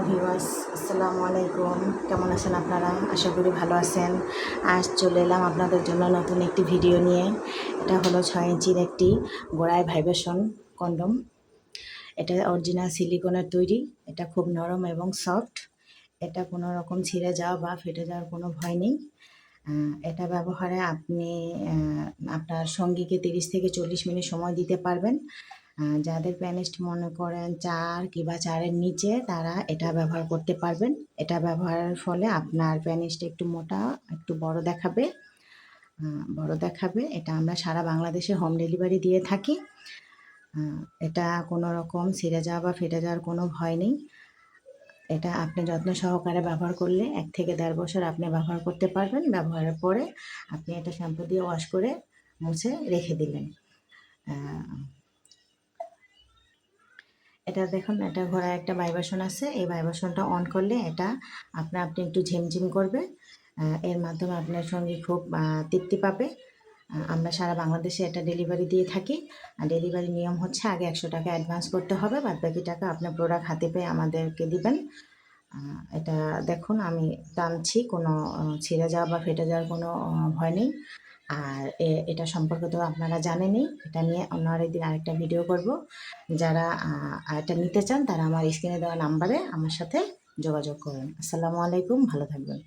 Hello viewers, আসসালামু আলাইকুম। কেমন আছেন আপনারা? আশা করি ভালো আছেন। আজ চলে এলাম আপনাদের জন্য নতুন একটি ভিডিও নিয়ে। এটা হলো ছয় ইঞ্চির একটি গোড়ায় ভাইব্রেশন কন্ডম। এটা অরিজিনাল সিলিকনের তৈরি। এটা খুব নরম এবং সফট। এটা কোনো রকম ছিঁড়ে যাওয়া বা ফেটে যাওয়ার কোনো ভয় নেই। এটা ব্যবহারে আপনি আপনার সঙ্গীকে তিরিশ থেকে চল্লিশ মিনিট সময় দিতে পারবেন। যাদের প্যানিস্ট মনে করেন চার কিংবা চারের নিচে তারা এটা ব্যবহার করতে পারবেন। এটা ব্যবহারের ফলে আপনার প্যানিস্ট একটু মোটা, একটু বড় দেখাবে। বড় দেখাবে। এটা আমরা সারা বাংলাদেশে হোম ডেলিভারি দিয়ে থাকি। এটা কোনো রকম ছিঁড়ে যাওয়া বা ফেটে যাওয়ার কোনো ভয় নেই। এটা আপনি যত্ন সহকারে ব্যবহার করলে এক থেকে দেড় বছর আপনি ব্যবহার করতে পারবেন। ব্যবহারের পরে আপনি এটা শ্যাম্পু দিয়ে ওয়াশ করে মুছে রেখে দিলেন। এটা দেখুন, এটা ঘোড়ায় একটা ভাইব্রেশন আছে। এই ভাইব্রেশনটা অন করলে এটা আপনা, আপনি একটু ঝিমঝিম করবে। এর মাধ্যমে আপনার সঙ্গে খুব তৃপ্তি পাবে। আমরা সারা বাংলাদেশে এটা ডেলিভারি দিয়ে থাকি। আর ডেলিভারি নিয়ম হচ্ছে আগে একশো টাকা অ্যাডভান্স করতে হবে বাদ বাকি টাকা আপনার প্রোডাক্ট হাতে পেয়ে আমাদেরকে দিবেন। এটা দেখুন, আমি টানছি, কোনো ছিঁড়ে যাওয়া বা ফেটে যাওয়ার কোনো ভয় নেই। আর এটা সম্পর্কে তো আপনারা জানেনই, এটা নিয়ে অন্য আরেকদিন আরেকটা ভিডিও করব। যারা এটা নিতে চান তারা আমার স্ক্রিনে দেওয়া নাম্বারে আমার সাথে যোগাযোগ করুন। আসসালামু আলাইকুম, ভালো থাকবেন।